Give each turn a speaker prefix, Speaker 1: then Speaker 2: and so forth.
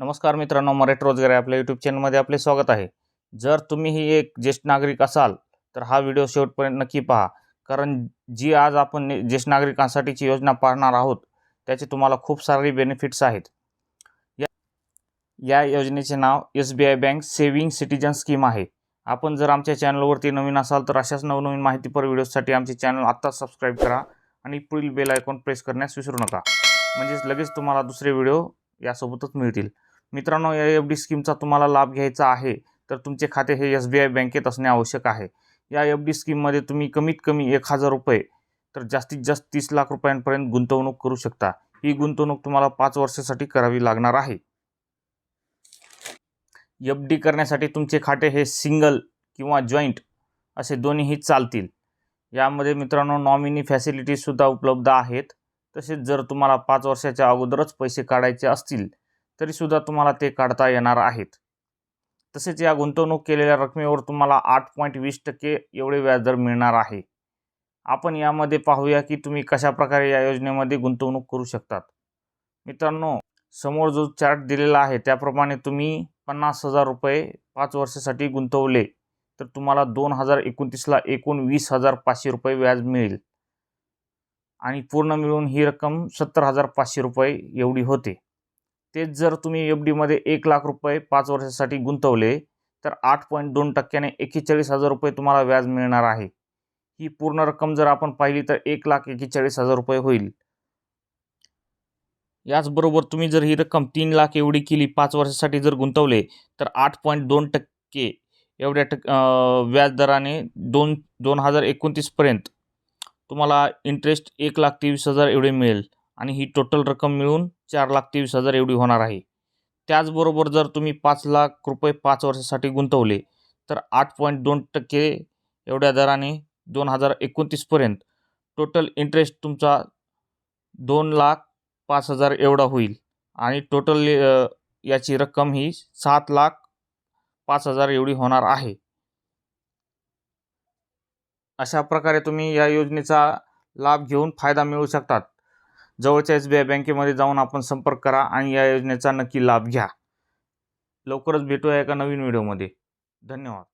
Speaker 1: नमस्कार मित्रांनो मराठी रोजगार आपल्या यूट्यूब चॅनलमध्ये आपले स्वागत आहे. जर तुम्ही ही एक ज्येष्ठ नागरिक असाल तर हा व्हिडिओ शेवटपर्यंत नक्की पहा. कारण जी आज आपण ज्येष्ठ नागरिकांसाठीची योजना पाहणार आहोत त्याचे तुम्हाला खूप सारे बेनिफिट्स आहेत. या या योजनेचे नाव S B I bank saving citizen scheme आहे. आपण जर आमच्या चॅनलवरती नवीन असाल तर अशाच नवनवीन माहितीपर व्हिडिओसाठी आमचे चॅनल आत्ताच सबस्क्राईब करा आणि पुढील बेल आयकॉन प्रेस करण्यास विसरू नका. म्हणजेच लगेच तुम्हाला दुसरे व्हिडिओ यासोबतच मिळतील. मित्रांनो या एफ डी स्कीमचा तुम्हाला लाभ घ्यायचा आहे तर तुमचे खाते हे एस बी आय बँकेत असणे आवश्यक आहे. या एफ डी स्कीममध्ये तुम्ही कमीत कमी एक हजार रुपये तर जास्तीत जास्त तीस लाख रुपयांपर्यंत गुंतवणूक करू शकता. ही गुंतवणूक तुम्हाला पाच वर्षासाठी करावी लागणार आहे. एफ डी करण्यासाठी तुमचे खाते हे सिंगल किंवा जॉईंट असे दोन्हीही चालतील. यामध्ये मित्रांनो नॉमिनी फॅसिलिटीजसुद्धा उपलब्ध आहेत. तसेच जर तुम्हाला पाच वर्षाच्या अगोदरच पैसे काढायचे असतील तरीसुद्धा तुम्हाला ते काढता येणार आहेत. तसेच या गुंतवणूक केलेल्या रकमेवर तुम्हाला आठ पॉईंट वीस टक्के एवढे व्याजदर मिळणार आहे. आपण यामध्ये पाहूया की तुम्ही कशा प्रकारे या योजनेमध्ये गुंतवणूक करू शकतात. मित्रांनो समोर जो चार्ट दिलेला आहे त्याप्रमाणे तुम्ही पन्नास हजार रुपये पाच वर्षासाठी गुंतवले तर तुम्हाला दोन हजार एकोणतीसला एकूण वीस हजार पाचशे रुपये व्याज मिळेल. आणि पूर्ण मिळून ही रक्कम सत्तर हजार पाचशे रुपये एवढी होते. तेच जर तुम्ही एफ डीमध्ये एक लाख रुपये पाच वर्षासाठी गुंतवले तर आठ पॉईंट दोन टक्क्याने एक्केचाळीस हजार रुपये तुम्हाला व्याज मिळणार आहे. ही पूर्ण रक्कम जर आपण पाहिली तर एक लाख एक्केचाळीस हजार रुपये होईल. याचबरोबर तुम्ही जर ही रक्कम तीन लाख एवढी केली पाच वर्षासाठी जर गुंतवले तर आठ पॉईंट दोन टक्के एवढ्या टक् व्याजदराने दोन दोन हजार एकोणतीसपर्यंत तुम्हाला इंटरेस्ट एक लाख तेवीस हजार एवढे मिळेल. आणि ही टोटल रक्कम मिळून चार लाख तेवीस हजार एवढी होणार आहे. त्याचबरोबर जर तुम्ही पाच लाख रुपये पाच वर्षासाठी गुंतवले तर आठ पॉईंट दोन टक्के एवढ्या दराने दोन हजार एकोणतीसपर्यंत टोटल इंटरेस्ट तुमचा दोन लाख पाच हजार एवढा होईल. आणि टोटल याची रक्कम ही सात लाख पाच हजार एवढी होणार आहे. अशा प्रकारे तुम्ही या योजनेचा लाभ घेऊन फायदा मिळवू शकतात. जवळच्या एस बी आय बँकेमध्ये जाऊन आपण संपर्क करा आणि या योजनेचा नक्की लाभ घ्या. लवकरच भेटूया एका नवीन व्हिडिओमध्ये. धन्यवाद.